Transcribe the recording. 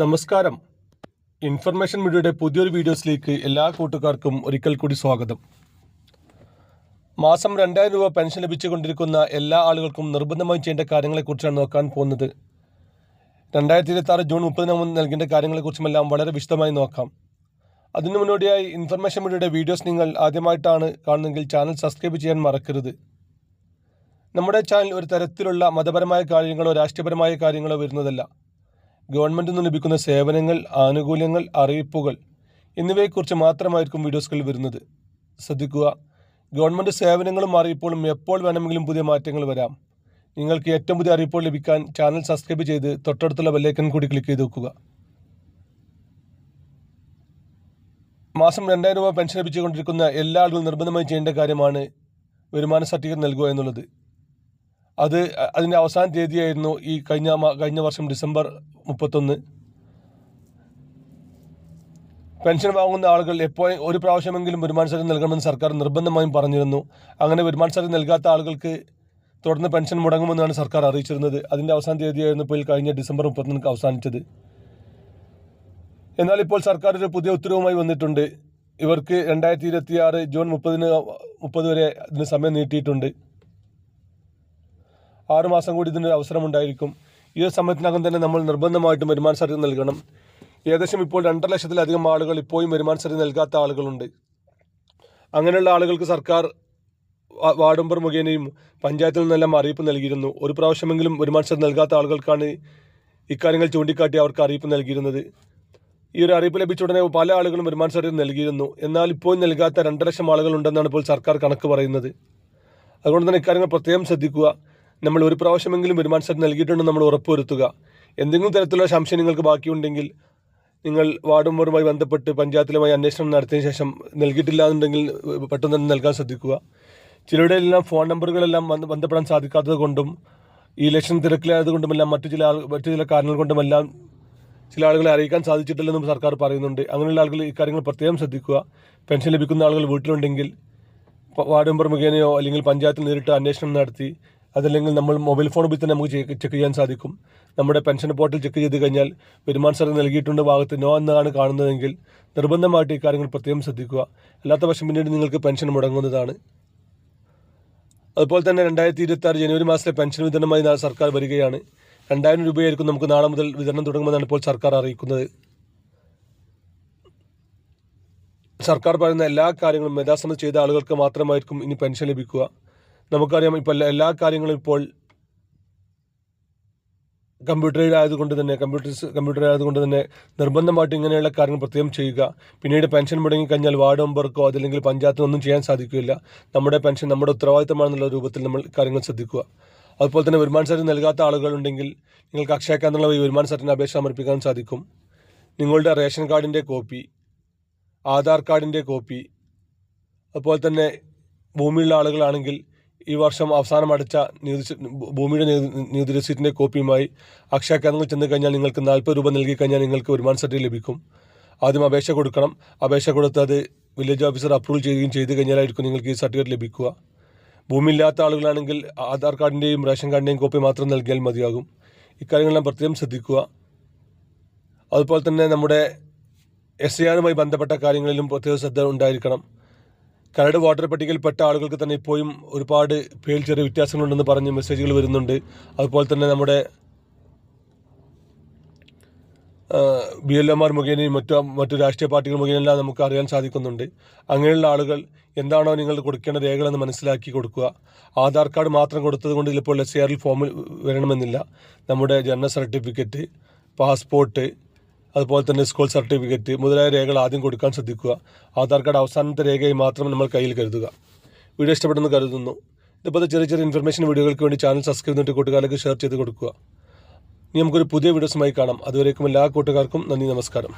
നമസ്കാരം. ഇൻഫർമേഷൻ മീഡിയയുടെ പുതിയൊരു വീഡിയോസിലേക്ക് എല്ലാ കൂട്ടുകാർക്കും ഒരിക്കൽ കൂടി സ്വാഗതം. മാസം രണ്ടായിരം രൂപ പെൻഷൻ ലഭിച്ചുകൊണ്ടിരിക്കുന്ന എല്ലാ ആളുകൾക്കും നിർബന്ധമായി ചെയ്യേണ്ട കാര്യങ്ങളെക്കുറിച്ചാണ് നോക്കാൻ പോകുന്നത്. രണ്ടായിരത്തി ഇരുപത്തി ആറ് ജൂൺ മുപ്പതിന് മുമ്പ് നൽകേണ്ട കാര്യങ്ങളെക്കുറിച്ചുമെല്ലാം വളരെ വിശദമായി നോക്കാം. അതിനു മുന്നോടിയായി ഇൻഫർമേഷൻ മീഡിയയുടെ വീഡിയോസ് നിങ്ങൾ ആദ്യമായിട്ടാണ് കാണുന്നതെങ്കിൽ ചാനൽ സബ്സ്ക്രൈബ് ചെയ്യാൻ മറക്കരുത്. നമ്മുടെ ചാനൽ ഒരു തരത്തിലുള്ള മതപരമായ കാര്യങ്ങളോ രാഷ്ട്രീയപരമായ കാര്യങ്ങളോ വരുന്നതല്ല. ഗവൺമെന്റിൽ നിന്ന് ലഭിക്കുന്ന സേവനങ്ങൾ ആനുകൂല്യങ്ങൾ അറിയിപ്പുകൾ എന്നിവയെക്കുറിച്ച് മാത്രമായിരിക്കും വീഡിയോസുകൾ വരുന്നത്. ശ്രദ്ധിക്കുക ഗവൺമെന്റ് സേവനങ്ങളും അറിയിപ്പുകളും എപ്പോൾ വേണമെങ്കിലും പുതിയ മാറ്റങ്ങൾ വരാം. നിങ്ങൾക്ക് ഏറ്റവും പുതിയ അറിയിപ്പുകൾ ലഭിക്കാൻ ചാനൽ സബ്സ്ക്രൈബ് ചെയ്ത് തൊട്ടടുത്തുള്ള ബെല്ലൈക്കൻ കൂടി ക്ലിക്ക് ചെയ്ത് വെക്കുക. മാസം രണ്ടായിരം രൂപ പെൻഷൻ ലഭിച്ചുകൊണ്ടിരിക്കുന്ന എല്ലാ ആളുകളും നിർബന്ധമായി ചെയ്യേണ്ട കാര്യമാണ് വരുമാന സർട്ടിഫിക്കറ്റ് നൽകുക എന്നുള്ളത്. അത് അതിന്റെ അവസാന തീയതിയായിരുന്നു ഈ കഴിഞ്ഞ കഴിഞ്ഞ വർഷം ഡിസംബർ മുപ്പത്തൊന്ന്. പെൻഷൻ വാങ്ങുന്ന ആളുകൾ എപ്പോഴും ഒരു പ്രാവശ്യമെങ്കിലും വരുമാന സർട്ടിഫിക്കറ്റ് നൽകണമെന്ന് സർക്കാർ നിർബന്ധമായും പറഞ്ഞിരുന്നു. അങ്ങനെ വരുമാന സർട്ടിഫിക്കറ്റ് നൽകാത്ത ആളുകൾക്ക് തുടർന്ന് പെൻഷൻ മുടങ്ങുമെന്നാണ് സർക്കാർ അറിയിച്ചിരുന്നത്. അതിന്റെ അവസാന തീയതിയായിരുന്നു ഇപ്പോൾ കഴിഞ്ഞ ഡിസംബർ മുപ്പത്തൊന്നിന് അവസാനിച്ചത്. എന്നാൽ ഇപ്പോൾ സർക്കാർ ഒരു പുതിയ ഉത്തരവുമായി വന്നിട്ടുണ്ട്. ഇവർക്ക് രണ്ടായിരത്തി ഇരുപത്തി ആറ് ജൂൺ മുപ്പതിന് മുപ്പത് വരെ ഇതിന് സമയം നീട്ടിയിട്ടുണ്ട്. ആറുമാസം കൂടി ഇതിനൊരു അവസരമുണ്ടായിരിക്കും. ഈ ഒരു സമയത്തിനകം തന്നെ നമ്മൾ നിർബന്ധമായിട്ടും വരുമാന സർട്ടിഫിക്കറ്റ് നൽകണം. ഏകദേശം ഇപ്പോൾ രണ്ടര ലക്ഷത്തിലധികം ആളുകൾ ഇപ്പോഴും വരുമാന സർട്ടിഫിക്കറ്റ് നൽകാത്ത ആളുകളുണ്ട്. അങ്ങനെയുള്ള ആളുകൾക്ക് സർക്കാർ വാർഡ് മെമ്പർ മുഖേനയും പഞ്ചായത്തിൽ നിന്നെല്ലാം അറിയിപ്പ് നൽകിയിരുന്നു. ഒരു പ്രാവശ്യമെങ്കിലും വരുമാന സർട്ടിഫിക്കറ്റ് നൽകാത്ത ആളുകൾക്കാണ് ഇക്കാര്യങ്ങൾ ചൂണ്ടിക്കാട്ടി അവർക്ക് അറിയിപ്പ് നൽകിയിരുന്നത്. ഈ ഒരു അറിയിപ്പ് ലഭിച്ച ഉടനെ പല ആളുകളും വരുമാന സർട്ടിഫിക്കറ്റ് നൽകിയിരുന്നു. എന്നാൽ ഇപ്പോഴും നൽകാത്ത രണ്ടര ലക്ഷം ആളുകളുണ്ടെന്നാണ് ഇപ്പോൾ സർക്കാർ കണക്ക് പറയുന്നത്. അതുകൊണ്ട് തന്നെ ഇക്കാര്യങ്ങൾ പ്രത്യേകം ശ്രദ്ധിക്കുക. നമ്മൾ ഒരു പ്രാവശ്യമെങ്കിലും വരുമാന സർട്ടിഫിക്കറ്റ് നൽകിയിട്ടുണ്ടെന്ന് നമ്മൾ ഉറപ്പുവരുത്തുക. എന്തെങ്കിലും തരത്തിലുള്ള സംശയം നിങ്ങൾക്ക് ബാക്കിയുണ്ടെങ്കിൽ നിങ്ങൾ വാർഡ് മെമ്പറുമായി ബന്ധപ്പെട്ട് പഞ്ചായത്തിലുമായി അന്വേഷണം നടത്തിയതിനു ശേഷം നൽകിയിട്ടില്ല എന്നുണ്ടെങ്കിൽ പെട്ടെന്ന് തന്നെ നൽകാൻ ശ്രദ്ധിക്കുക. ചിലരുടെ എല്ലാം ഫോൺ നമ്പറുകളെല്ലാം ബന്ധപ്പെടാൻ സാധിക്കാത്തത് കൊണ്ടും ഈ ഇലക്ഷൻ തിരക്കിലായത് കൊണ്ടുമെല്ലാം മറ്റു ചില മറ്റു ചില കാരണങ്ങൾ കൊണ്ടുമെല്ലാം ചില ആളുകളെ അറിയിക്കാൻ സാധിച്ചിട്ടില്ലെന്നും സർക്കാർ പറയുന്നുണ്ട്. അങ്ങനെയുള്ള ആളുകൾ ഇക്കാര്യങ്ങൾ പ്രത്യേകം ശ്രദ്ധിക്കുക. പെൻഷൻ ലഭിക്കുന്ന ആളുകൾ വീട്ടിലുണ്ടെങ്കിൽ വാർഡ് മെമ്പർ മുഖേനയോ അല്ലെങ്കിൽ പഞ്ചായത്തിൽ നേരിട്ട് അന്വേഷണം നടത്തി അതല്ലെങ്കിൽ നമ്മൾ മൊബൈൽ ഫോൺ ഉപയോഗിച്ച് തന്നെ നമുക്ക് ചെക്ക് ചെയ്യാൻ സാധിക്കും. നമ്മുടെ പെൻഷൻ പോർട്ടൽ ചെക്ക് ചെയ്ത് കഴിഞ്ഞാൽ വരുമാന സർട്ടിഫിക്കറ്റ് നൽകിയിട്ടുണ്ട് ഭാഗത്ത് നോ എന്നാണ് കാണുന്നതെങ്കിൽ നിർബന്ധമായിട്ട് കാര്യങ്ങൾ പ്രത്യേകം ശ്രദ്ധിക്കുക. അല്ലാത്ത പക്ഷം പിന്നീട് നിങ്ങൾക്ക് പെൻഷൻ മുടങ്ങുന്നതാണ്. അതുപോലെ തന്നെ രണ്ടായിരത്തി ഇരുപത്തി ആറ് ജനുവരി മാസത്തിലെ പെൻഷൻ വിതരണമായി സർക്കാർ വരികയാണ്. രണ്ടായിരം രൂപയായിരിക്കും നമുക്ക് നാളെ മുതൽ വിതരണം തുടങ്ങുമെന്നാണ് ഇപ്പോൾ സർക്കാർ അറിയിക്കുന്നത്. സർക്കാർ പറയുന്ന എല്ലാ കാര്യങ്ങളും യഥാസമയം ചെയ്ത ആളുകൾക്ക് മാത്രമായിരിക്കും ഇനി പെൻഷൻ ലഭിക്കുക. നമുക്കറിയാം ഇപ്പോൾ എല്ലാ- കാര്യങ്ങളും ഇപ്പോൾ കമ്പ്യൂട്ടറൈഡ് ആയതുകൊണ്ട് തന്നെ കമ്പ്യൂട്ടേഴ്സ് കമ്പ്യൂട്ടർ ആയതുകൊണ്ട് തന്നെ നിർബന്ധമായിട്ട് ഇങ്ങനെയുള്ള കാര്യങ്ങൾ പ്രത്യേകം ചെയ്യുക. പിന്നീട് പെൻഷൻ മുടങ്ങിക്കഴിഞ്ഞാൽ വാർഡ് മെമ്പർക്കോ അതല്ലെങ്കിൽ പഞ്ചായത്തിനൊന്നും ചെയ്യാൻ സാധിക്കില്ല. നമ്മുടെ പെൻഷൻ നമ്മുടെ ഉത്തരവാദിത്തമാണെന്നുള്ള രൂപത്തിൽ നമ്മൾ കാര്യങ്ങൾ ശ്രദ്ധിക്കുക. അതുപോലെ തന്നെ വരുമാന സർട്ടിഫിക്കറ്റ് നൽകാത്ത ആളുകളുണ്ടെങ്കിൽ നിങ്ങൾക്ക് അക്ഷയ കേന്ദ്രങ്ങൾ ഈ വരുമാന സർട്ടിഫിക്കറ്റ് അപേക്ഷ സമർപ്പിക്കാൻ സാധിക്കും. നിങ്ങളുടെ റേഷൻ കാർഡിന്റെ കോപ്പി ആധാർ കാർഡിന്റെ കോപ്പി അതുപോലെ തന്നെ ഭൂമിയുള്ള ആളുകളാണെങ്കിൽ ഈ വർഷം അവസാനം അടച്ച നികുതി ഭൂമിയുടെ നികുതി- രസീറ്റിന്റെ കോപ്പിയുമായി അക്ഷയ കേന്ദ്രങ്ങൾ ചെന്ന് കഴിഞ്ഞാൽ നിങ്ങൾക്ക് നാൽപ്പത് രൂപ നൽകി കഴിഞ്ഞാൽ നിങ്ങൾക്ക് വരുമാന സർട്ടിഫിക്കറ്റ് ലഭിക്കും. ആദ്യം അപേക്ഷ കൊടുക്കണം. അപേക്ഷ കൊടുത്ത് അത് വില്ലേജ് ഓഫീസർ അപ്രൂവ് ചെയ്യുകയും ചെയ്ത് കഴിഞ്ഞാലായിരിക്കും നിങ്ങൾക്ക് ഈ സർട്ടിഫിക്കറ്റ് ലഭിക്കുക. ഭൂമി ഇല്ലാത്ത ആളുകളാണെങ്കിൽ ആധാർ കാർഡിന്റെയും റേഷൻ കാർഡിന്റെയും കോപ്പി മാത്രം നൽകിയാൽ മതിയാകും. ഇക്കാര്യങ്ങളെല്ലാം പ്രത്യേകം ശ്രദ്ധിക്കുക. അതുപോലെ തന്നെ നമ്മുടെ എസ് ഐ ആറുമായി ബന്ധപ്പെട്ട കാര്യങ്ങളിലും പ്രത്യേക ശ്രദ്ധ ഉണ്ടായിരിക്കണം. കരട് വോട്ടർ പട്ടികയിൽപ്പെട്ട ആളുകൾക്ക് തന്നെ ഇപ്പോഴും ഒരുപാട് പേരിൽ ചെറിയ വ്യത്യാസങ്ങളുണ്ടെന്ന് പറഞ്ഞ് മെസ്സേജുകൾ വരുന്നുണ്ട്. അതുപോലെ തന്നെ നമ്മുടെ ബി എൽ എമാർ മുഖേനയും മറ്റു മറ്റു രാഷ്ട്രീയ പാർട്ടികൾ മുഖേനെല്ലാം നമുക്ക് അറിയാൻ സാധിക്കുന്നുണ്ട്. അങ്ങനെയുള്ള ആളുകൾ എന്താണോ നിങ്ങൾ കൊടുക്കേണ്ട രേഖകളെന്ന് മനസ്സിലാക്കി കൊടുക്കുക. ആധാർ കാർഡ് മാത്രം കൊടുത്തത് കൊണ്ട് ചിലപ്പോൾ എസ് ഫോമിൽ വരണമെന്നില്ല. നമ്മുടെ ജനന സർട്ടിഫിക്കറ്റ് പാസ്പോർട്ട് അതുപോലെ തന്നെ സ്കൂൾ സർട്ടിഫിക്കറ്റ് മുതലായ രേഖകൾ ആദ്യം കൊടുക്കാൻ ശ്രദ്ധിക്കുക. ആധാർ കാർഡ് അവസാനത്തെ രേഖയായി മാത്രം നമ്മൾ കയ്യിൽ കരുതുക. വീഡിയോ ഇഷ്ടപ്പെടുന്നു കരുതുന്നു. ഇതുപോലത്തെ ചെറിയ ചെറിയ ഇൻഫർമേഷൻ വീഡിയോകൾക്ക് വേണ്ടി ചാനൽ സബ്സ്ക്രൈബ് ചെയ്തിട്ട് കൂട്ടുകാർക്ക് ഷെയർ ചെയ്ത് കൊടുക്കുക. ഇനി നമുക്കൊരു പുതിയ വീഡിയോസുമായി കാണാം. അതുവരേക്കും എല്ലാ കൂട്ടുകാർക്കും നന്ദി നമസ്കാരം.